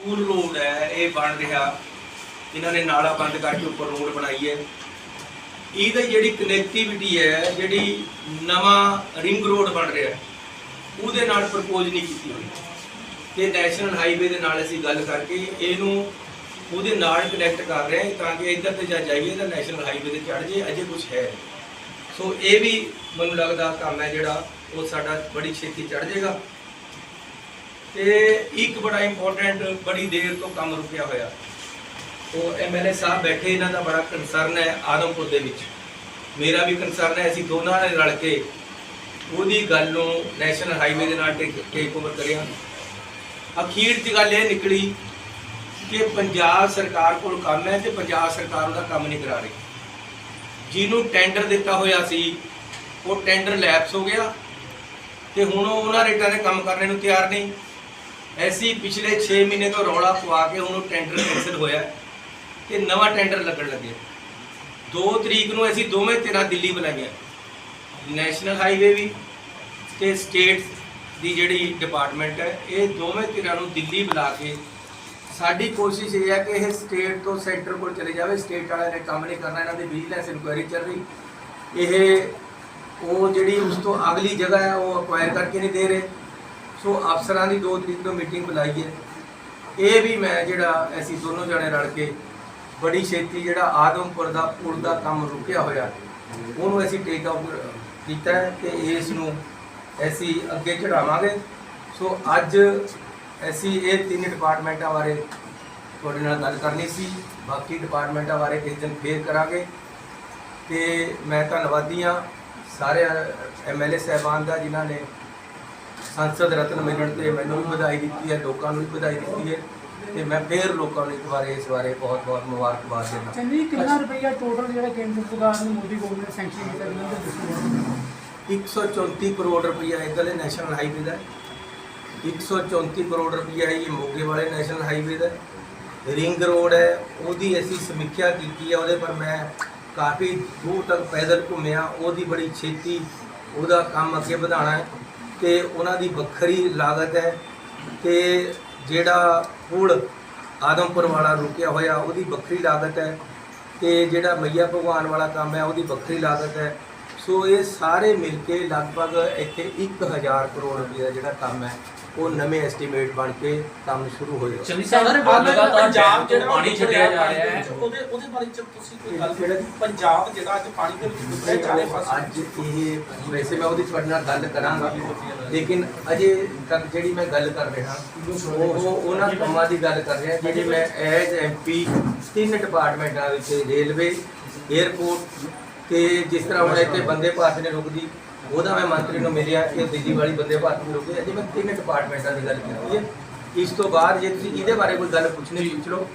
School road ਹੈ, ਇਹ ਬਣ ਰਿਹਾ। ਇਹਨਾਂ ਨੇ ਨਾਲਾ ਬੰਦ ਕਰਕੇ ਉੱਪਰ ਰੋਡ ਬਣਾਈ ਹੈ। ਇਹਦੀ ਜਿਹੜੀ ਕਨੈਕਟੀਵਿਟੀ ਹੈ, ਜਿਹੜੀ ਨਵਾਂ ਰਿੰਗ ਰੋਡ ਬਣ ਰਿਹਾ ਉਹਦੇ ਨਾਲ ਪ੍ਰਪੋਜ਼ ਨਹੀਂ ਕੀਤੀ ਹੋਈ। ਤੇ ਨੈਸ਼ਨਲ ਹਾਈਵੇ ਦੇ ਨਾਲ ਅਸੀਂ ਗੱਲ ਕਰਕੇ ਇਹਨੂੰ ਉਹਦੇ ਨਾਲ ਕਨੈਕਟ ਕਰ ਰਹੇ ਹਾਂ, ਤਾਂ ਕਿ ਇੱਧਰ ਤੇ ਜਾ ਜਾਈਏ ਤਾਂ ਨੈਸ਼ਨਲ ਹਾਈਵੇ ਤੇ ਚੜ ਜੇ ਅਜੇ ਕੁਝ ਹੈ ਸੋ ਇਹ ਵੀ ਮੈਨੂੰ ਲੱਗਦਾ ਕੰਮ ਹੈ ਜਿਹੜਾ, ਉਹ ਸਾਡਾ ਬੜੀ ਛੇਤੀ ਚੜ ਜਾਏਗਾ। ਤੇ ਇੱਕ ਬੜਾ ਇੰਪੋਰਟੈਂਟ ਬੜੀ ਦੇਰ ਤੋਂ ਕੰਮ ਰੁਕਿਆ ਹੋਇਆ। ਉਹ ਐਮਐਲਏ ਸਾਹਿਬ ਬੈਠੇ, ਇਹਨਾਂ ਦਾ ਬੜਾ ਕੰਸਰਨ ਹੈ ਆਦਮਪੁਰ ਦੇ ਵਿੱਚ। ਮੇਰਾ ਵੀ ਕੰਸਰਨ ਹੈ, ਅਸੀਂ ਦੋਨਾਂ ਨੇ ਰਲ ਕੇ ਉਹਦੀ ਗੱਲ ਨੂੰ ਨੈਸ਼ਨਲ ਹਾਈਵੇ ਦੇ ਨਾਲ ਟੇਕ ਓਵਰ ਕਰਿਆ। ਅਖੀਰ ਦੀ ਗੱਲ ਇਹ ਨਿਕਲੀ ਕਿ ਪੰਜਾਬ ਸਰਕਾਰ ਕੋਲ ਕੰਮ ਹੈ ਤੇ ਪੰਜਾਬ ਸਰਕਾਰ ਉਹਦਾ ਕੰਮ ਨਹੀਂ ਕਰਾ ਰਹੀ। ਜਿਹਨੂੰ ਟੈਂਡਰ ਦਿੱਤਾ ਹੋਇਆ ਸੀ, ਉਹ ਟੈਂਡਰ ਲੈਪਸ ਹੋ ਗਿਆ ਤੇ ਹੁਣ ਉਹਨਾਂ ਰੇਟਾਂ ਤੇ ਕੰਮ ਕਰਨ ਨੂੰ ਤਿਆਰ ਨਹੀਂ। ਐਸੀ ਪਿਛਲੇ 6 ਮਹੀਨੇ ਤੋਂ ਰੌਲਾ ਪਵਾ ਕੇ ਹੁਣ ਉਹ ਟੈਂਡਰ ਕੈਂਸਲ ਹੋਇਆ ਤੇ ਨਵਾਂ ਟੈਂਡਰ ਲੱਗਣ ਲੱਗੇ 2 ਤਰੀਕ ਨੂੰ ਅਸੀਂ ਦੋਵੇਂ ਧਿਰਾਂ ਦਿੱਲੀ ਬੁਲਾਈਆਂ ਨੈਸ਼ਨਲ ਹਾਈਵੇ ਵੀ ਤੇ ਸਟੇਟ ਦੀ ਜਿਹੜੀ ਡਿਪਾਰਟਮੈਂਟ ਹੈ, ਇਹ ਦੋਵੇਂ ਧਿਰਾਂ ਨੂੰ ਦਿੱਲੀ ਬੁਲਾ ਕੇ ਸਾਡੀ ਕੋਸ਼ਿਸ਼ ਇਹ ਹੈ ਕਿ ਇਹ ਸਟੇਟ ਤੋਂ ਸੈਂਟਰ ਕੋਲ ਚਲੇ ਜਾਵੇ। ਸਟੇਟ ਵਾਲਿਆਂ ਨੇ ਕੰਮ ਨਹੀਂ ਕਰਨਾ, ਇਹਨਾਂ ਦੀ ਵਿਜੀਲੈਂਸ ਇਨਕੁਆਇਰੀ ਚੱਲ ਰਹੀ। ਇਹ ਉਹ ਜਿਹੜੀ ਉਸ ਤੋਂ ਅਗਲੀ ਜਗ੍ਹਾ ਹੈ, ਉਹ ਅਕਵਾਇਰ ਕਰਕੇ ਨਹੀਂ ਦੇ ਰਹੇ। ਸੋ ਅਫਸਰਾਂ ਦੀ 2 ਤਰੀਕ ਤੋਂ ਮੀਟਿੰਗ ਬੁਲਾਈ ਹੈ। ਇਹ ਵੀ ਮੈਂ ਜਿਹੜਾ ਅਸੀਂ ਦੋਨੋਂ ਜਣੇ ਰਲ ਕੇ ਬੜੀ ਛੇਤੀ ਜਿਹੜਾ ਆਦਮਪੁਰ ਦਾ ਪੁਲ ਦਾ ਕੰਮ ਰੁਕਿਆ ਹੋਇਆ, ਉਹਨੂੰ ਅਸੀਂ ਟੇਕ ਆਊਟ ਕੀਤਾ ਹੈ ਤੇ ਇਸ ਨੂੰ ਅਸੀਂ ਅੱਗੇ ਚੜਾਵਾਂਗੇ। ਸੋ ਅੱਜ ਅਸੀਂ ਇਹ ਤਿੰਨ ਡਿਪਾਰਟਮੈਂਟਾਂ ਬਾਰੇ ਤੁਹਾਡੇ ਨਾਲ ਗੱਲ ਕਰਨੀ ਸੀ, ਬਾਕੀ ਡਿਪਾਰਟਮੈਂਟਾਂ ਬਾਰੇ ਕਿਸ ਦਿਨ ਫੇਰ ਕਰਾਂਗੇ। ਤੇ ਮੈਂ ਧੰਨਵਾਦੀ ਹਾਂ ਸਾਰੇ ਐਮਐਲਏ ਸਾਹਿਬਾਨ ਦਾ ਜਿਨ੍ਹਾਂ ਨੇ ਸੰਸਦ ਰਤਨ ਮਿਲਣ ਤੇ ਮੈਨੂੰ ਵੀ ਵਧਾਈ ਦਿੱਤੀ ਹੈ ਲੋਕਾਂ ਨੂੰ ਵੀ ਵਧਾਈ ਦਿੱਤੀ ਹੈ ਤੇ ਮੈਂ ਫੇਰ ਲੋਕਾਂ ਨੂੰ ਇੱਕ ਵਾਰ ਇਸ ਬਾਰੇ ਬਹੁਤ ਬਹੁਤ ਮੁਬਾਰਕਬਾਦ ਦਿੰਦਾ ਚੰਨੀ ਕਿੰਨਾ ਰੁਪਈਆ ਟੋਟਲ ਜਿਹੜਾ ਕੇਂਦਰ ਸਰਕਾਰ ਨੇ ਮੋਦੀ ਗਵਰਨਮੈਂਟ ਨੇ ਸੈਂਕਸ਼ਨ ਕੀਤਾ ਦਾ ਦੱਸੋ 134 ਕਰੋੜ ਰੁਪਇਆ ਇਧਰਲੇ ਨੈਸ਼ਨਲ ਹਾਈਵੇ ਦਾ ਹੈ। 134 ਕਰੋੜ ਰੁਪਇਆ ਇਹ ਮੋਗੇ ਵਾਲੇ ਨੈਸ਼ਨਲ ਹਾਈਵੇ ਦਾ। ਰਿੰਗ ਰੋਡ ਹੈ ਉਹਦੀ ਅਸੀਂ ਸਮੀਖਿਆ ਕੀਤੀ ਹੈ ਉਹਦੇ ਪਰ ਮੈਂ ਕਾਫੀ ਦੂਰ ਤੱਕ ਪੈਦਲ ਘੁੰਮਿਆ ਉਹਦੀ ਬੜੀ ਛੇਤੀ ਉਹਦਾ ਕੰਮ ਅੱਗੇ ਵਧਾਉਣਾ ਹੈ ਤੇ ਉਹਨਾਂ ਦੀ ਵੱਖਰੀ ਲਾਗਤ ਹੈ ਤੇ ਜਿਹੜਾ ਪੁਲ ਆਦਮਪੁਰ ਵਾਲਾ ਰੁਕਿਆ ਹੋਇਆ, ਉਹਦੀ ਵੱਖਰੀ ਲਾਗਤ ਹੈ ਤੇ ਜਿਹੜਾ ਮਈਆ ਭਗਵਾਨ ਵਾਲਾ ਕੰਮ ਹੈ, ਉਹਦੀ ਵੱਖਰੀ ਲਾਗਤ ਹੈ। ਸੋ ਇਹ ਸਾਰੇ ਮਿਲ ਕੇ ਲਗਭਗ ਇੱਥੇ 1000 ਕਰੋੜ ਰੁਪਏ ਦਾ ਜਿਹੜਾ ਕੰਮ ਹੈ ਉਹ ਨਵੇਂ ਐਸਟੀਮੇਟ ਬਣ ਕੇ ਕੰਮ ਸ਼ੁਰੂ ਹੋਏਗਾ ਚੰਨੀ ਸਾਹਿਬ ਲਗਾਤਾਰ ਡੈਮ ਤੋਂ ਪਾਣੀ ਛੱਡਿਆ ਜਾ ਰਿਹਾ ਹੈ। ਉਹਦੇ ਉਹਦੇ ਬਾਰੇ ਚ ਤੁਸੀਂ ਕੋਈ ਗੱਲ ਕਿਹੜਾ? ਪੰਜਾਬ ਜਿਹੜਾ ਅੱਜ ਪਾਣੀ ਦੇ ਵਿੱਚ ਡੁੱਬਿਆ ਚਾਰੇ ਪਾਸੇ। ਅੱਜ ਇਹ ਵੈਸੇ ਮੈਂ ਉਹਦੀ ਤੁਹਾਡੇ ਨਾਲ ਗੱਲ ਕਰਾਂਗਾ ਲੇਕਿਨ ਅਜੇ ਤੱਕ ਜਿਹੜੀ ਮੈਂ ਗੱਲ ਕਰ ਰਿਹਾ ਉਹ ਉਹਨਾਂ ਕੰਮਾਂ ਦੀ ਗੱਲ ਕਰ ਰਿਹਾ ਜਿਹੜੇ ਮੈਂ ਐਜ਼ ਐਮਪੀ ਤਿੰਨ ਡਿਪਾਰਟਮੈਂਟਾਂ ਵਿੱਚ ਰੇਲਵੇ 에ਅਰਪੋਰਟ ਤੇ ਜਿਸ ਤਰ੍ਹਾਂ ਹੁਣ ਇੱਥੇ ਬੰਦੇ ਭਾਰਤ ਨੇ ਰੁਕਦੀ ਉਹਦਾ ਮੈਂ ਮੰਤਰੀ ਨੂੰ ਮਿਲਿਆ ਕਿ ਦਿੱਲੀ ਵਾਲੀ ਬੰਦੇ ਭਾਰਤ ਨੂੰ ਰੁਕੀ। ਅਜੇ ਮੈਂ ਤਿੰਨ ਡਿਪਾਰਟਮੈਂਟਾਂ ਦੀ ਗੱਲ ਕੀਤੀ ਹੈ। ਇਸ ਤੋਂ ਬਾਅਦ ਜੇ ਤੁਸੀਂ ਇਹਦੇ ਬਾਰੇ ਕੋਈ ਗੱਲ ਪੁੱਛਣੀ ਪੁੱਛ ਲਓ।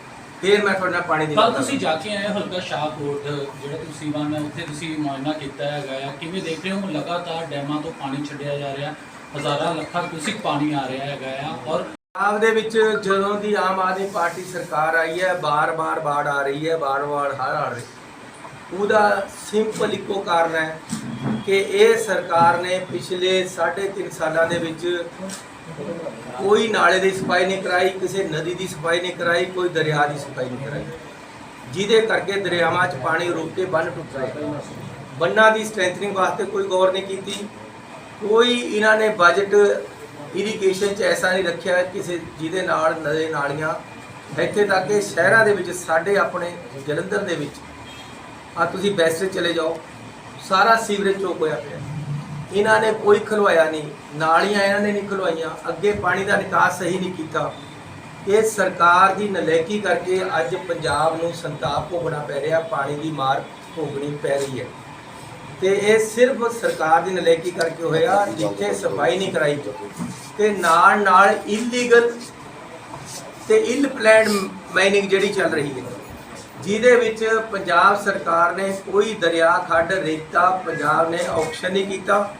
ਫਿਰ ਮੈਂ ਤੁਹਾਡੇ ਨਾਲ ਪਾਣੀ ਦੀ ਕੱਲ ਤੁਸੀਂ। ਜਾ ਕੇ ਆਏ ਹਲਕਾ ਸ਼ਾਹਕੋਟ ਜਿਹੜਾ ਤੁਸੀਂ ਵਨ ਹੈ ਉੱਥੇ ਤੁਸੀਂ ਮੁਆਇਨਾ ਕੀਤਾ ਹੈਗਾ ਆ। ਕਿਵੇਂ ਦੇਖ ਰਹੇ ਹੋ? ਲਗਾਤਾਰ ਡੈਮਾਂ ਤੋਂ ਪਾਣੀ ਛੱਡਿਆ ਜਾ ਰਿਹਾ। ਹਜ਼ਾਰਾਂ ਲੱਖਾਂ ਕਿਊਸਿਕ ਪਾਣੀ ਆ ਰਿਹਾ ਹੈਗਾ ਆ। ਔਰ ਪੰਜਾਬ ਦੇ ਵਿੱਚ ਜਦੋਂ ਦੀ ਆਮ ਆਦਮੀ ਪਾਰਟੀ ਸਰਕਾਰ ਆਈ ਹੈ ਬਾਰ-ਬਾਰ ਬਾੜ ਆ ਰਹੀ ਹੈ ਬਾਰ-ਬਾਰ ਹੜ੍ਹ ਆ ਰਹੇ ਉਹਦਾ ਸਿੰਪਲ ਇੱਕੋ ਕਾਰਨ ਹੈ ਕਿ ਇਹ ਸਰਕਾਰ ਨੇ ਪਿਛਲੇ 3.5 ਸਾਲਾਂ ਦੇ ਵਿੱਚ ਕੋਈ ਨਾਲੇ ਦੀ ਸਫ਼ਾਈ ਨਹੀਂ ਕਰਾਈ, ਕਿਸੇ ਨਦੀ ਦੀ ਸਫ਼ਾਈ ਨਹੀਂ ਕਰਾਈ, ਕੋਈ ਦਰਿਆ ਦੀ ਸਫ਼ਾਈ ਨਹੀਂ ਕਰਾਈ। ਜਿਹਦੇ ਕਰਕੇ ਦਰਿਆਵਾਂ 'ਚ ਪਾਣੀ ਰੁਕ ਕੇ ਬੰਨ ਟੁੱਟ ਰਹੇ। ਬੰਨਾਂ ਦੀ ਸਟਰੈਂਥਨਿੰਗ ਵਾਸਤੇ ਕੋਈ ਗੌਰ ਨਹੀਂ ਕੀਤੀ। ਕੋਈ ਇਹਨਾਂ ਨੇ ਬਜਟ ਇਰੀਗੇਸ਼ਨ 'ਚ ਐਸਾ ਨਹੀਂ ਰੱਖਿਆ ਕਿਸੇ ਜਿਹਦੇ ਨਾਲ ਨਦੇ ਨਾਲੀਆਂ। ਇੱਥੇ ਤੱਕ ਕਿ ਸ਼ਹਿਰਾਂ ਦੇ ਵਿੱਚ ਸਾਡੇ ਆਪਣੇ ਜਲੰਧਰ ਦੇ ਵਿੱਚ। ਆ ਤੁਸੀਂ ਬੈਸਟ ਚਲੇ ਜਾਓ। ਸਾਰਾ ਸੀਵਰੇਜ ਚੋਕ ਹੋਇਆ ਪਿਆ। ਇਹਨਾਂ ਨੇ ਕੋਈ ਖਲਵਾਇਆ ਨਹੀਂ ਨਾਲੀਆਂ ਇਹਨਾਂ ਨੇ ਨਹੀਂ ਖਲਵਾਈਆਂ, ਅੱਗੇ ਪਾਣੀ ਦਾ ਨਿਕਾਸ ਸਹੀ ਨਹੀਂ ਕੀਤਾ। ਇਹ ਸਰਕਾਰ ਦੀ ਨਲੇਕੀ ਕਰਕੇ ਅੱਜ ਪੰਜਾਬ ਨੂੰ ਸੰਤਾਪ ਭੋਗਣਾ ਪੈ ਰਿਹਾ, ਪਾਣੀ ਦੀ ਮਾਰ ਭੋਗਣੀ ਪੈ ਰਹੀ ਹੈ। ਤੇ ਇਹ ਸਿਰਫ ਸਰਕਾਰ ਦੀ ਨਲੇਕੀ ਕਰਕੇ ਹੋਇਆ, ਜਿੱਥੇ ਸਫ਼ਾਈ ਨਹੀਂ ਕਰਾਈ। ਤੇ ਨਾਲ ਨਾਲ ਇਲੀਗਲ ਤੇ ਇਲ ਪਲਾਨਡ ਮਾਈਨਿੰਗ ਜਿਹੜੀ ਚੱਲ ਰਹੀ ਹੈ। ਜਿਹਦੇ ਵਿੱਚ ਪੰਜਾਬ ਸਰਕਾਰ ਨੇ ਕੋਈ ਦਰਿਆ ਖੱਡ ਰੇਤਾ ਪੰਜਾਬ ਨੇ ਆਕਸ਼ਨ ਨਹੀਂ ਕੀਤਾ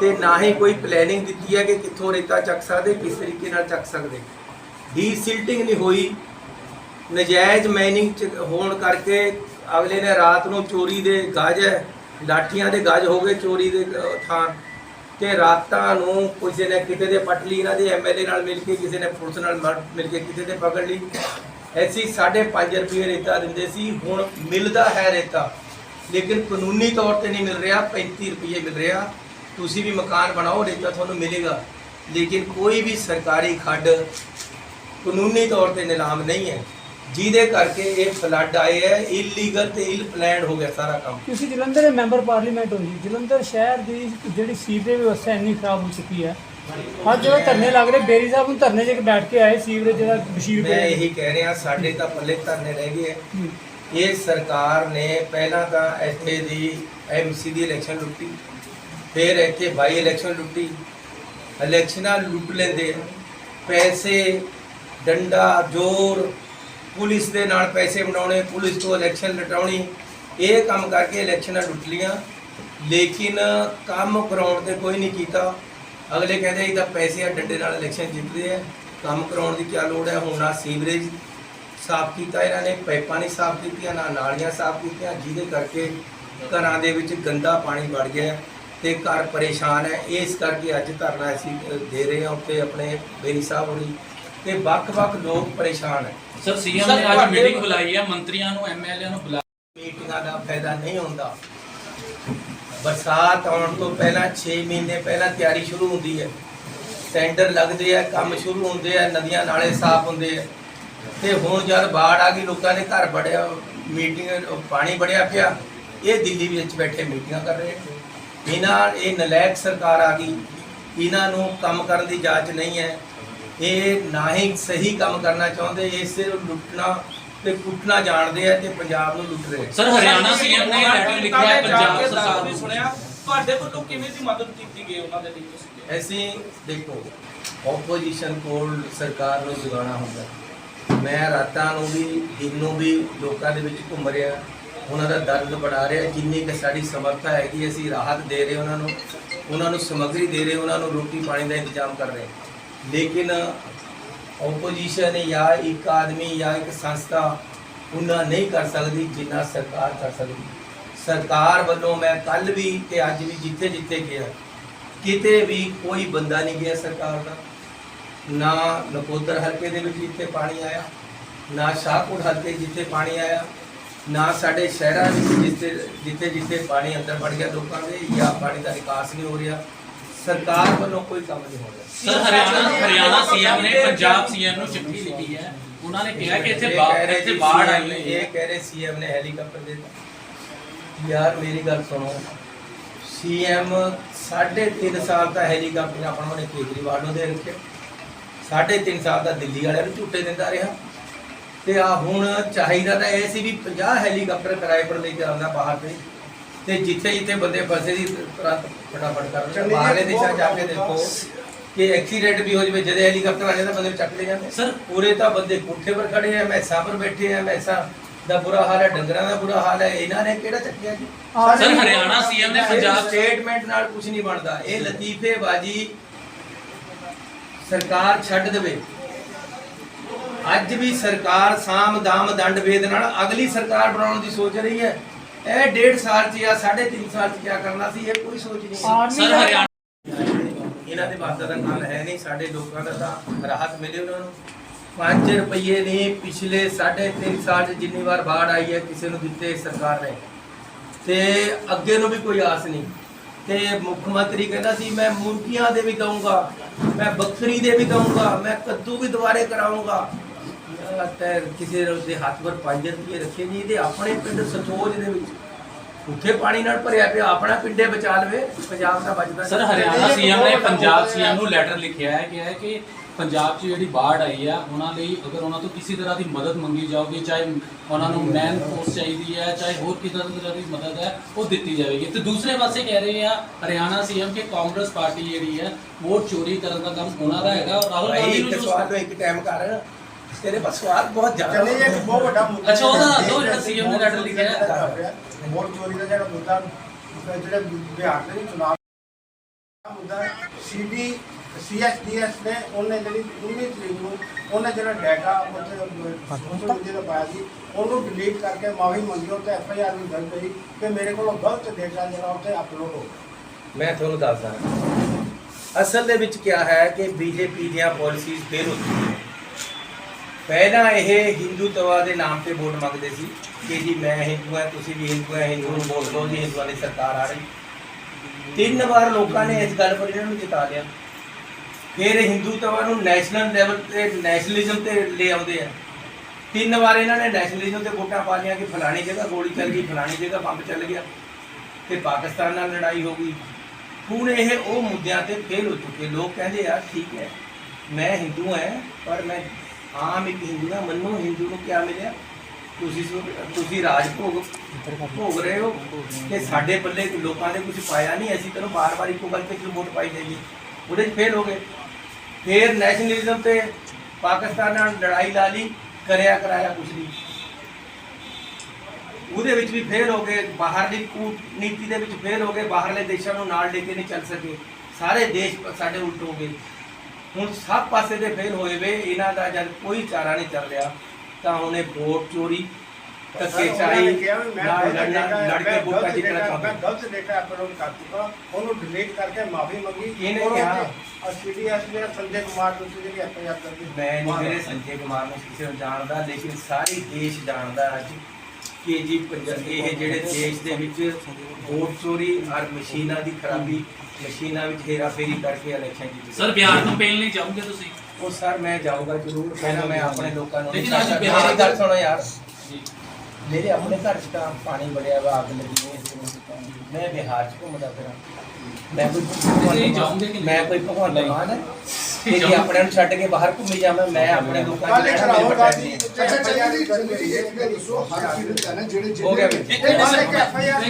ਤੇ ਨਾ ਹੀ ਕੋਈ ਪਲੈਨਿੰਗ ਦਿੱਤੀ ਹੈ ਕਿ ਕਿੱਥੋਂ ਰੇਤਾ ਚੱਕ ਸਕਦੇ, ਕਿਸ ਤਰੀਕੇ ਨਾਲ ਚੱਕ ਸਕਦੇ। ਡੀ ਸਿਲਟਿੰਗ ਨਹੀਂ ਹੋਈ। ਨਜਾਇਜ਼ ਮਾਈਨਿੰਗ ਚ ਹੋਣ ਕਰਕੇ ਅਗਲੇ ਨੇ ਰਾਤ ਨੂੰ ਚੋਰੀ ਦੇ ਗਾਜ, ਲਾਠੀਆਂ ਦੇ ਗਾਜ ਹੋ ਗਏ ਚੋਰੀ ਦੇ ਥਾਂ। ਤੇ ਰਾਤਾਂ ਨੂੰ ਕਿਸੇ ਨੇ ਕਿਤੇ ਦੇ ਪੱਟ ਲਈ, ਇਹਨਾਂ ਦੇ ਐਮਐਲਏ ਨਾਲ ਮਿਲ ਕੇ, ਕਿਸੇ ਨੇ ਪੁਲਿਸ ਨਾਲ ਮਰ- ਮਿਲ ਕੇ ਕਿਤੇ ਦੇ ਪਕੜ ਲਈ। ਐਸੀ 5.5 ਰੁਪਏ ਰੇਤਾ ਦਿੰਦੇ ਸੀ, ਹੁਣ ਮਿਲਦਾ ਹੈ ਰੇਤਾ। ਲੇਕਿਨ ਕਾਨੂੰਨੀ ਤੌਰ ਤੇ ਨਹੀਂ ਮਿਲ ਰਿਹਾ 35 ਰੁਪਏ ਮਿਲ ਰਿਹਾ। ਤੁਸੀਂ ਵੀ ਮਕਾਨ ਬਣਾਓ, ਰੇਤਾ ਤੁਹਾਨੂੰ ਮਿਲੇਗਾ। ਲੇਕਿਨ ਕੋਈ ਵੀ ਸਰਕਾਰੀ ਖੱਡ ਕਾਨੂੰਨੀ ਤੌਰ ਤੇ ਨਿਲਾਮ ਨਹੀਂ ਹੈ। ਜਿਹਦੇ ਕਰਕੇ ਇਹ ਫਲੱਡ ਆਏ ਹੈ ਇਲੀਗਲ ਤੇ ਇਲ ਪਲਾਨਡ ਹੋ ਗਿਆ ਸਾਰਾ ਕੰਮ। ਤੁਸੀਂ ਜਲੰਧਰ ਦੇ ਮੈਂਬਰ ਪਾਰਲੀਮੈਂਟ ਹੋ ਜੀ। ਜਲੰਧਰ ਸ਼ਹਿਰ ਦੀ ਜਿਹੜੀ ਸੀਵਰੇਜ ਵਿਵਸਥਾ ਇੰਨੀ ਖਰਾਬ ਹੋ ਚੁੱਕੀ ਹੈ ਅੱਜ ਜਦੋਂ ਧਰਨੇ ਲੱਗ ਰਹੇ ਬੇਰੀ ਸਾਹਿਬ ਨੂੰ ਧਰਨੇ 'ਚ ਬੈਠ ਕੇ ਆਏ ਸੀਵਰੇਜ ਜਿਹੜਾ ਬਸ਼ੀਰ ਮੈਂ ਇਹੀ ਕਹਿ ਰਿਹਾ ਸਾਡੇ ਤਾਂ ਪੱਲੇ ਧਰਨੇ ਰਹਿ ਗਏ ਹੈ ਜੀ। ਇਹ ਸਰਕਾਰ ਨੇ ਪਹਿਲਾਂ ਤਾਂ ਇੱਥੇ ਦੀ ਐਮਸੀ ਦੀ ਇਲੈਕਸ਼ਨ ਲੁੱਟੀ ਫਿਰ ਇੱਥੇ ਬਾਈ ਇਲੈਕਸ਼ਨ ਲੁੱਟੀ ਇਲੈਕਸ਼ਨਾਂ ਲੁੱਟ ਲੈਂਦੇ ਆ। ਪੈਸੇ ਡੰਡਾ ਜ਼ੋਰ ਪੁਲਿਸ ਦੇ ਨਾਲ ਪੈਸੇ ਬਣਾਉਣੇ ਪੁਲਿਸ ਤੋਂ ਇਲੈਕਸ਼ਨ ਲਟਾਉਣੀ ਇਹ ਕੰਮ ਕਰਕੇ ਇਲੈਕਸ਼ਨਾਂ ਲੁੱਟ ਲੀਆਂ ਲੇਕਿਨ ਕੰਮ ਕਰਾਉਣ ਤੇ ਕੋਈ ਨਹੀਂ ਕੀਤਾ ਅਗਲੇ ਕਹਿੰਦੇ ਇਹ ਤਾਂ ਪੈਸੇ ਆ ਡੰਡੇ ਨਾਲ ਇਲੈਕਸ਼ਨ ਜਿੱਤਦੇ ਆ। ਕੰਮ ਕਰਾਉਣ ਦੀ ਕੀ ਲੋੜ ਹੈ? ਹੁਣ ਨਾ ਸੀਵਰੇਜ ਸਾਫ਼ ਕੀਤਾ ਇਹਨਾਂ ਨੇ ਪਾਈਪਾਂ ਨਹੀਂ ਸਾਫ਼ ਕੀਤੀਆਂ ਨਾ ਨਾਲੀਆਂ ਸਾਫ਼ ਕੀਤੀਆਂ। ਜਿਹਦੇ ਕਰਕੇ ਘਰਾਂ ਦੇ ਵਿੱਚ ਗੰਦਾ ਪਾਣੀ ਵੜ ਗਿਆ ਤੇ ਘਰ ਪਰੇਸ਼ਾਨ ਹੈ। ਇਸ ਕਰਕੇ ਅੱਜ ਧਰਨਾ ਅਸੀਂ ਦੇ ਰਹੇ ਹਾਂ ਉੱਤੇ ਆਪਣੇ ਬੇਰੀ ਸਾਹਿਬ ਹੋਣੀ। ਤੇ ਵੱਖ-ਵੱਖ ਲੋਕ ਪਰੇਸ਼ਾਨ ਹੈ। ਸਰ ਸੀਐਮ ਨੇ ਅੱਜ ਮੀਟਿੰਗ ਬੁਲਾਈ ਹੈ ਮੰਤਰੀਆਂ ਨੂੰ ਐਮਐਲਏ ਨੂੰ ਬੁਲਾ ਮੀਟਿੰਗਾਂ ਦਾ ਫਾਇਦਾ ਨਹੀਂ ਹੁੰਦਾ। ਬਰਸਾਤ ਆਉਣ ਤੋਂ ਪਹਿਲਾਂ 6 ਮਹੀਨੇ ਪਹਿਲਾਂ ਤਿਆਰੀ ਸ਼ੁਰੂ ਹੁੰਦੀ ਹੈ। ਟੈਂਡਰ ਲੱਗਦੇ ਆ, ਕੰਮ ਸ਼ੁਰੂ ਹੁੰਦੇ ਆ, ਨਦੀਆਂ ਨਾਲੇ ਸਾਫ਼ ਹੁੰਦੇ ਆ। ਤੇ ਹੁਣ ਜਦ ਬਾੜ ਆ ਗਈ, ਲੋਕਾਂ ਨੇ ਘਰ ਬੜਿਆ ਮੀਟਿੰਗ ਪਾਣੀ ਬੜਿਆ ਪਿਆ। ਇਹ ਦਿੱਲੀ ਵਿੱਚ ਬੈਠੇ ਮੀਟਿੰਗਾਂ ਕਰ ਰਹੇ ਇਹਨਾਂ, ਇਹ ਨਲਾਇਕ ਸਰਕਾਰ ਆ ਗਈ। ਇਹਨਾਂ ਨੂੰ ਕੰਮ ਕਰਨ ਦੀ ਜਾਂਚ ਨਹੀਂ ਹੈ। ਇਹ ਨਾ ਹੀ ਸਹੀ ਕੰਮ ਕਰਨਾ ਚਾਹੁੰਦੇ, ਇਹ ਸਿਰਫ ਲੁੱਟਣਾ ਤੇ ਕੁੱਟਣਾ ਜਾਣਦੇ ਆ ਤੇ ਪੰਜਾਬ ਨੂੰ ਲੁੱਟ ਰਹੇ ਸਰ ਹਰਿਆਣਾ ਸੀਐਮ ਨੇ ਲੈਟਰ ਲਿਖਿਆ ਹੈ ਪੰਜਾਬ ਸਰਕਾਰ ਨੇ। ਸੁਣਿਆ ਤੁਹਾਡੇ ਵੱਲੋਂ ਕਿਵੇਂ ਦੀ ਮਦਦ ਕੀਤੀ ਗਈ ਉਹਨਾਂ ਦੇ ਲਈ ਤੁਸੀਂ? ਦੇਖੋ ਆਪੋਜੀਸ਼ਨ ਕੋਲ ਸਰਕਾਰ ਨੂੰ ਜਗਾਉਣਾ ਹੁੰਦਾ ਮੈਂ ਰਾਤਾਂ ਨੂੰ ਵੀ ਦਿਨ ਨੂੰ ਵੀ ਲੋਕਾਂ ਦੇ ਵਿੱਚ ਘੁੰਮ ਰਿਹਾ। ਉਹਨਾਂ ਦਾ ਦਰਦ ਬੜਾ ਰਿਹਾ। ਜਿੰਨੀ ਕਿ ਸਾਡੀ ਸਮਰੱਥਾ ਹੈਗੀ ਅਸੀਂ ਰਾਹਤ ਦੇ ਰਹੇ ਉਹਨਾਂ ਨੂੰ। ਉਹਨਾਂ ਨੂੰ ਸਮੱਗਰੀ ਦੇ ਰਹੇ ਉਹਨਾਂ ਨੂੰ ਰੋਟੀ ਪਾਣੀ ਦਾ ਇੰਤਜ਼ਾਮ ਕਰ ਰਹੇ। ਲੇਕਿਨ ਆਪੋਜੀਸ਼ਨ ਜਾਂ ਇੱਕ ਆਦਮੀ ਜਾਂ ਇੱਕ ਸੰਸਥਾ ਉਹਨਾਂ ਨਹੀਂ ਕਰ ਸਕਦੀ ਜਿੰਨਾ ਸਰਕਾਰ ਕਰ ਸਕਦੀ। ਸਰਕਾਰ ਵੱਲੋਂ ਮੈਂ ਕੱਲ ਵੀ ਤੇ ਅੱਜ ਵੀ ਜਿੱਥੇ ਜਿੱਥੇ ਗਿਆ, ਕਿਤੇ ਵੀ ਕੋਈ ਬੰਦਾ ਨਹੀਂ ਗਿਆ ਸਰਕਾਰ ਦਾ। ਨਾ ਨਕੋਦਰ ਹਲਕੇ ਦੇ ਵਿੱਚ ਜਿੱਥੇ ਪਾਣੀ ਆਇਆ, ਨਾ ਸ਼ਾਹਕੋਟ ਹਲਕੇ ਜਿੱਥੇ ਪਾਣੀ ਆਇਆ, ਨਾ ਸਾਡੇ ਸ਼ਹਿਰਾਂ ਵਿੱਚ ਜਿੱਥੇ ਜਿੱਥੇ ਜਿੱਥੇ ਪਾਣੀ ਅੰਦਰ ਵੜ ਗਿਆ ਲੋਕਾਂ ਦੇ, ਜਾਂ ਪਾਣੀ ਦਾ ਨਿਕਾਸ ਨਹੀਂ ਹੋ ਰਿਹਾ। ਸਰਕਾਰ ਵੱਲੋਂ ਕੋਈ ਕੰਮ ਨਹੀਂ ਹੋ ਰਿਹਾ। ਸਰ ਹਰਿਆਣਾ ਹਰਿਆਣਾ ਸੀਐਮ ਨੇ ਪੰਜਾਬ ਸੀਐਮ ਨੂੰ ਚਿੱਠੀ ਲਿਖੀ ਹੈ। ਉਹਨਾਂ ਨੇ ਕਿਹਾ ਕਿ ਇੱਥੇ ਇਹ ਬਾ- ਕਹਿ ਰਹੇ ਇੱਥੇ ਬਾੜ ਆਈ ਹੋਈ ਇਹ ਹੈ ਕਹਿ ਰਹੇ ਸੀਐਮ ਨੇ ਹੈਲੀਕਾਪਟਰ ਦੇ ਦਿੱਤਾ। ਯਾਰ ਮੇਰੀ ਗੱਲ ਸੁਣੋ। ਸੀਐਮ ਸਾਢੇ ਤਿੰਨ ਸਾਲ ਦਾ ਹੈਲੀਕਾਪਟਰ ਆਪਣਾ ਉਹਨੇ ਕੇਜਰੀਵਾਲ ਨੂੰ ਦੇ ਰੱਖਿਆ। ਸਾਢੇ ਤਿੰਨ ਸਾਲ ਦਾ ਦਿੱਲੀ ਵਾਲਿਆਂ ਨੂੰ ਝੂਟੇ ਦਿੰਦਾ ਰਿਹਾ। ਤੇ ਆ ਹੁਣ ਚਾਹੀਦਾ ਤਾਂ ਇਹ ਸੀ ਵੀ 50 ਹੈਲੀਕਾਪਟਰ ਕਿਰਾਏ ਪਰ ਲੈ ਕੇ ਆਉਂਦਾ ਬਾਹਰ ਤੇ। ਤੇ ਜਿੱਥੇ ਜਿੱਥੇ ਬੰਦੇ ਫਸੇ ਸੀ ਤੁਰੰਤ ਫਟਾਫਟ ਕਰ। ਬਾਹਰਲੇ ਦੇਸ਼ਾਂ ਜਾ ਕੇ ਦੇਖੋ ਕਿ ਐਕਸੀਡੈਂਟ ਵੀ ਹੋ ਜਵੇ ਜਦੇ ਹੈਲੀਕਾਪਟਰ ਆ ਜਾਂਦਾ ਬੰਦੇ ਨੂੰ ਚੱਕ ਲੈ ਜਾਂਦੇ। ਸਰ ਪੂਰੇ ਤਾਂ ਬੰਦੇ ਕੋਠੇ ਪਰ ਖੜੇ ਆ ਮੈਸਾਂ ਪਰ ਬੈਠੇ ਆ ਮੈਸਾਂ ਦਾ ਬੁਰਾ ਹਾਲ ਹੈ ਡੰਗਰਾਂ ਦਾ ਬੁਰਾ ਹਾਲ ਹੈ ਇਹਨਾਂ ਨੇ ਕਿਹੜਾ ਚੱਕਿਆ ਜੀ? ਸਰ ਹਰਿਆਣਾ ਸੀਐਮ ਨੇ ਪੰਜਾਬ ਸਟੇਟਮੈਂਟ ਨਾਲ ਕੁਝ ਨਹੀਂ ਬਣਦਾ। ਇਹ ਲਤੀਫੇਬਾਜ਼ੀ ਸਰਕਾਰ ਛੱਡ ਦੇਵੇ। ਅੱਜ ਵੀ ਸਰਕਾਰ ਸਾਮ ਦਾਮ ਦੰਡ ਭੇਦ ਨਾਲ ਅਗਲੀ ਸਰਕਾਰ ਬਣਾਉਣ ਦੀ ਸੋਚ ਰਹੀ ਹੈ। ਇਹ ਡੇਢ ਸਾਲ ਚ ਜਾਂ ਸਾਢੇ ਤਿੰਨ ਸਾਲ ਚ ਕੀ ਕਰਨਾ ਸੀ ਇਹ ਕੋਈ ਸੋਚ ਨਹੀਂ ਸਰ ਦਾ ਹਰਿਆਣਾ ਇਹਨਾਂ ਦੇ ਵਾਸਤੇ ਤਾਂ ਕੰਮ ਹੈ ਨਹੀਂ ਸਾਡੇ ਲੋਕਾਂ ਦਾ ਤਾਂ ਰਾਹਤ ਮਿਲੇ ਉਹਨਾਂ ਨੂੰ। 5 ਰੁਪਏ ਨਹੀਂ ਪਿਛਲੇ 3.5 ਸਾਲ 'ਚ ਜਿੰਨੀ ਵਾਰ ਬਾੜ ਆਈ ਹੈ ਕਿਸੇ ਨੂੰ ਦਿੱਤੇ ਸਰਕਾਰ ਨੇ। ਤੇ ਅੱਗੇ ਨੂੰ ਵੀ ਕੋਈ ਆਸ ਨਹੀਂ। ਤੇ ਮੁੱਖ ਮੰਤਰੀ ਕਹਿੰਦਾ ਸੀ ਮੈਂ ਮੁਰਗੀਆਂ ਦੇ ਵੀ ਦਊਂਗਾ ਮੈਂ ਬੱਕਰੀ ਦੇ ਵੀ ਦਊਂਗਾ ਮੈਂ ਕੱਦੂ ਵੀ ਦੁਬਾਰੇ ਕਰਾਉਂਗਾ ਤੇ ਕਿਸੇ ਦੇ ਹੱਥ ਪਰ 5 ਰੁਪਏ ਰੱਖੇ ਜੀ ਇਹਦੇ ਆਪਣੇ ਪਿੰਡ ਸਤੋਜ ਦੇ ਵਿੱਚ। ਉੱਥੇ ਪਾਣੀ ਨਾਲ ਭਰਿਆ ਪਿਆ ਆਪਣਾ ਪਿੰਡੇ ਬਚਾ ਲਵੇ ਪੰਜਾਬ ਦਾ ਬਚਦਾ ਸਰ ਹਰਿਆਣਾ ਸੀਐਮ ਨੇ ਪੰਜਾਬ ਸੀਐਮ ਨੂੰ ਲੈਟਰ ਲਿਖਿਆ ਹੈ ਕਿ ਹੈ ਕਿ ਪੰਜਾਬ 'ਚ ਜਿਹੜੀ ਬਾੜ ਆਈ ਆ ਉਹਨਾਂ ਲਈ ਅਗਰ ਉਹਨਾਂ ਤੋਂ ਕਿਸੇ ਤਰ੍ਹਾਂ ਦੀ ਮਦਦ ਮੰਗੀ ਜਾਊਗੀ ਚਾਹੇ ਉਹਨਾਂ ਨੂੰ ਮੈਨ ਫੋਰਸ ਚਾਹੀਦੀ ਹੈ ਚਾਹੇ ਹੋਰ ਕਿਸੇ ਤਰ੍ਹਾਂ ਦੀ ਮਦਦ ਹੈ ਉਹ ਦਿੱਤੀ ਜਾਵੇਗੀ। ਤੇ ਦੂਸਰੇ ਪਾਸੇ ਕਹਿ ਰਹੇ ਆ ਹਰਿਆਣਾ ਸੀਐਮ ਕਿ ਕਾਂਗਰਸ ਪਾਰਟੀ ਜਿਹੜੀ ਹੈ ਵੋਟ ਚੋਰੀ ਕਰਨ ਦਾ ਕੰਮ ਉਹਨਾਂ ਦਾ ਹੈਗਾ। ਔਰ ਰਾਹੁਲ ਗਾਂਧੀ ਨੂੰ ਨੂੰ ਇੱਕ ਟਾਈਮ ਕਰ ਤੇਰੇ ਪਾਸ ਸਵਾਲ ਬਹੁਤ ਜ਼ਿਆਦਾ ਚਲੇ ਇੱਕ ਬਹੁਤ ਵੱਡਾ ਮੁੱਦਾ ਅੱਛਾ, ਉਹਦਾ ਦੱਸ ਦਿਓ ਜਿਹੜਾ CM ਨੇ ਲੈਟਰ ਲਿਖਿਆ। ਹੈ। ਵੋਟ ਚੋਰੀ ਦਾ ਜਿਹੜਾ ਮੁੱਦਾ ਜਿਹੜੇ ਬਿਹਾਰ ਦੇ ਵਿੱਚ ਚੁਣਾਵ ਦਾ ਮੁੱਦਾ ਸੀਡੀ ਸੀਐਸਡੀਐਸ ਨੇ ਉਹਨੇ ਜਿਹੜੀ 19 ਤਰੀਕ ਨੂੰ ਉਹਨੇ ਜਿਹੜਾ ਡਾਟਾ ਉੱਥੇ ਸੋਸ਼ਲ ਮੀਡੀਆ ਦਾ ਪਾਇਆ ਸੀ ਉਹਨੂੰ ਡਿਲੀਟ ਕਰਕੇ ਮਾਫੀ ਮੰਗੀ ਉੱਤੇ ਐਫ ਆਈ ਆਰ ਵੀ ਦਰਜ ਹੋਈ ਕਿ ਮੇਰੇ ਕੋਲੋਂ ਗਲਤ ਡਾਟਾ ਜਿਹੜਾ ਉੱਥੇ ਅਪਲੋਡ ਹੋ ਗਿਆ। ਮੈਂ ਤੁਹਾਨੂੰ ਦੱਸਦਾ ਅਸਲ ਦੇ ਵਿੱਚ ਕੀ ਹੈ ਕਿ ਬੀਜੇਪੀ ਦੀਆਂ ਪਾਲਿਸੀਜ਼ ਫੇਲ ਹੋ ਚੁੱਕੀਆਂ ਪਹਿਲਾਂ ਇਹ ਹਿੰਦੂਤਵਾ ਦੇ ਨਾਮ ਤੇ ਵੋਟ ਮੰਗਦੇ ਸੀ ਕਿ ਜੀ ਮੈਂ ਹਿੰਦੂ ਹਾਂ, ਤੁਸੀਂ ਵੀ ਹਿੰਦੂ ਹੈ ਹਿੰਦੂ ਨੂੰ ਵੋਟ ਦਿਓ ਜੀ ਹਿੰਦੂਆਂ ਦੀ ਸਰਕਾਰ ਆ ਰਹੀ। ਤਿੰਨ ਵਾਰ ਲੋਕਾਂ ਨੇ ਇਸ ਗੱਲ ਪਰ ਇਹਨਾਂ ਨੂੰ ਜਿਤਾ ਲਿਆ। ਫਿਰ ਹਿੰਦੂਤਵਾ ਨੂੰ ਨੈਸ਼ਨਲ ਲੈਵਲ ਤੇ ਨੈਸ਼ਨਲਿਜ਼ਮ ਤੇ ਲੈ ਆਉਂਦੇ ਆ। ਤਿੰਨ ਵਾਰ ਇਹਨਾਂ ਨੇ ਨੈਸ਼ਨਲਿਜ਼ਮ ਤੇ ਵੋਟਾਂ ਪਾ ਲਈਆਂ ਕਿ ਫਲਾਣੀ ਜਗ੍ਹਾ ਗੋਲੀ ਚੱਲ ਗਈ, ਫਲਾਣੀ ਜਗ੍ਹਾ ਬੰਬ ਚੱਲ ਗਿਆ ਤੇ ਪਾਕਿਸਤਾਨ ਨਾਲ ਲੜਾਈ ਹੋ ਗਈ। ਹੁਣ ਇਹ ਉਹ ਮੁੱਦਿਆਂ ਤੇ ਫੇਲ ਹੋ ਚੁੱਕੇ। ਲੋਕ ਕਹਿੰਦੇ ਆ, ਠੀਕ ਹੈ, ਮੈਂ ਹਿੰਦੂ ਹਾਂ, ਪਰ ਮੈਂ ਆਮ ਇੱਕ ਹਿੰਦੂ ਹਾਂ, ਮੰਨੋ, ਹਿੰਦੂ ਨੂੰ ਕੀ ਮਿਲਿਆ? ਤੁਸੀਂ ਸੋ- ਤੁਸੀਂ ਰਾਜ ਭੋਗ ਭੋਗ ਰਹੇ ਹੋ ਕਿ ਸਾਡੇ ਪੱਲੇ ਲੋਕਾਂ ਨੇ ਕੁਝ ਪਾਇਆ ਨਹੀਂ, ਅਸੀਂ ਤੈਨੂੰ ਬਾਰ-ਬਾਰ ਇੱਕੋ ਗੱਲ ਤੇ ਕਿਉਂ ਵੋਟ ਪਾਈ ਜਾਈਏ। ਉਹਦੇ 'ਚ ਫੇਲ ਹੋ ਗਏ। ਫਿਰ ਨੈਸ਼ਨਲਿਜ਼ਮ ਤੇ ਪਾਕਿਸਤਾਨ ਨਾਲ ਲੜਾਈ ਲਾ ਲਈ, ਕਰਿਆ ਕਰਾਇਆ ਕੁਝ ਨਹੀਂ। ਉਹਦੇ ਵਿੱਚ ਵੀ ਫੇਲ ਹੋ ਗਏ, ਬਾਹਰਲੀ ਕੂਟਨੀਤੀ ਦੇ ਵਿੱਚ ਫੇਲ ਹੋ ਗਏ, ਬਾਹਰਲੇ ਦੇਸ਼ਾਂ ਨੂੰ ਨਾਲ ਲੈ ਕੇ ਨਹੀਂ ਚੱਲ ਸਕੇ। ਸਾਰੇ ਦੇਸ਼ ਸਾਡੇ ਉਲਟ ਹੋ ਗਏ। ਹੁਣ ਸਭ ਪਾਸੇ ਦੇ ਫੇਲ ਹੋਏ ਵੇ ਇਹਨਾਂ ਦਾ ਜਦ ਕੋਈ ਚਾਰਾ ਨਹੀਂ ਚੱਲ ਰਿਹਾ ਤਾਂ ਉਹਨੇ ਵੋਟ ਚੋਰੀ ਧੱਕੇ ਚਾਹੀ ਨਾਲ ਲੜਨਾ ਲੜ ਕੇ ਵੋਟਾਂ ਜਿੱਤਣਾ ਮੈਂ ਚਾਹੁੰਦੇ। ਗਲਤ ਡੇਟਾ ਅਪਲੋਡ ਕਰ ਚੁੱਕਾ ਉਹਨੂੰ ਡਿਲੀਟ ਕਰਕੇ ਮਾਫੀ ਮੰਗੀ। ਇਹਨੇ ਕਿਹਾ- ਸੀਡੀਐਸ ਜਿਹੜਾ ਸੰਜੇ ਕੁਮਾਰ ਨੂੰ ਸੀ ਜਿਹੜੀ ਐਫਆਈਆਰ ਕਰਦੀ ਮੈਂ ਨਹੀਂ ਮੇਰੇ ਸੰਜੇ ਕੁਮਾਰ ਨੂੰ ਕਿਸੇ ਨੂੰ ਜਾਣਦਾ ਲੇਕਿਨ ਸਾਰੇ ਦੇਸ਼ ਜਾਣਦਾ ਅੱਜ। ਕਿ ਜੀ ਇਹ ਜਿਹੜੇ ਦੇਸ਼ ਦੇ ਵਿੱਚ ਵੋਟ ਚੋਰੀ ਔਰ ਮਸ਼ੀਨਾਂ ਦੀ ਖਰਾਬੀ ਮਸ਼ੀਨਾਂ ਵਿੱਚ ਹੇਰਾਫੇਰੀ ਕਰਕੇ ਇਲੈਕਸ਼ਨ ਜਿੱਤੇ ਸਰ ਬਿਹਾਰ ਤੋਂ ਪਹਿਲ ਨਹੀਂ ਜਾਓਗੇ ਤੁਸੀਂ? ਉਹ ਸਰ ਮੈਂ ਜਾਊਂਗਾ ਜ਼ਰੂਰ। ਪਹਿਲਾਂ ਮੈਂ ਆਪਣੇ ਲੋਕਾਂ ਨੂੰ ਲੇਕਿਨ ਅੱਜ ਬਿਹਾਰ ਗੱਲ ਸੁਣੋ ਯਾਰ। ਮੇਰੇ ਆਪਣੇ ਘਰ 'ਚ ਤਾਂ ਪਾਣੀ ਬੜਿਆ ਵਾ ਅੱਗ ਲੱਗੀ ਹੋਈ ਹੈ ਮੈਂ ਬਿਹਾਰ 'ਚ ਘੁੰਮਦਾ ਫਿਰਾਂ। ਮੈਂ ਕੋਈ? ਮੈਂ ਕੋਈ ਭਗਵਾਨ ਦਾ ਮਾਨ ਹੈ? ਕਿ ਜਾਓਗੇ। ਜੀ ਆਪਣੇ ਨੂੰ ਛੱਡ ਕੇ ਬਾਹਰ ਘੁੰਮੀ ਜਾਵਾਂ ਮੈਂ ਆਪਣੇ ਲੋਕਾਂ ਉੱਤੇ ਅੱਛਾ ਚੰਨੀ ਜੀ ਇੱਕ ਗੱਲ ਦੱਸੋ ਹਰ ਫੀਲਡ ਦਾ ਨਾ ਜਿਹੜੇ ਹੋ ਗਿਆ ਜਿਹੜੇ। ਇੱਕ ਸਰ ਇੱਕ ਐਫਆਈਆਰ